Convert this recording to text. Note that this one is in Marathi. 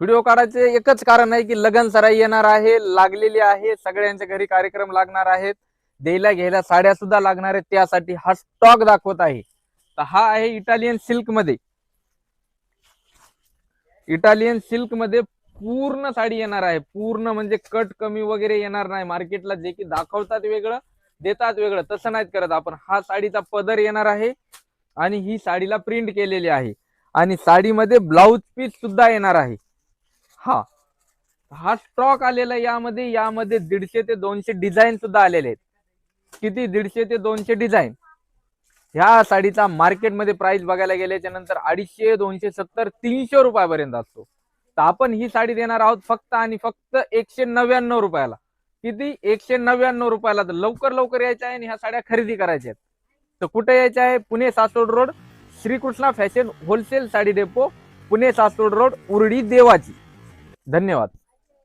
व्हिडिओ काढायचे एकच कारण आहे की लगन सराई येणार आहे लागलेली आहे सगळ्यांच्या घरी कार्यक्रम लागणार आहेत द्यायला घ्यायला साड्या सुद्धा लागणार आहेत त्यासाठी हा स्टॉक दाखवत आहे. तर हा आहे इटालियन सिल्कमध्ये. इटालियन सिल्कमध्ये पूर्ण साडी येणार आहे. पूर्ण म्हणजे कट कमी वगैरे येणार नाही. मार्केटला जे की दाखवतात वेगळं देतात वेगळं तसं नाहीत करत. आपण हा साडीचा पदर येणार आहे आणि ही साडीला प्रिंट केलेली आहे. आणि साडीमध्ये ब्लाऊज पीस सुद्धा येणार आहे. हा. हा स्टॉक आलेला यामध्ये यामध्ये दीडशे ते दोनशे डिझाईन सुद्धा आलेले आहेत. किती? दीडशे ते दोनशे डिझाईन ह्या साडीचा मार्केटमध्ये प्राइस बघायला गेल्याच्यानंतर अडीचशे दोनशे सत्तर तीनशे रुपयापर्यंत असतो. तर आपण ही साडी देणार आहोत फक्त आणि फक्त एकशे नव्याण्णव रुपयाला. किती? एकशे नव्याण्णव रुपयाला. तर लवकर लवकर यायचं आहे आणि ह्या साड्या खरेदी करायच्या आहेत. तर कुठे यायचं आहे? Pune Saswad road Shrikrishna fashion wholesale saree depot Pune Saswad road Uruli Devachi. धन्यवाद.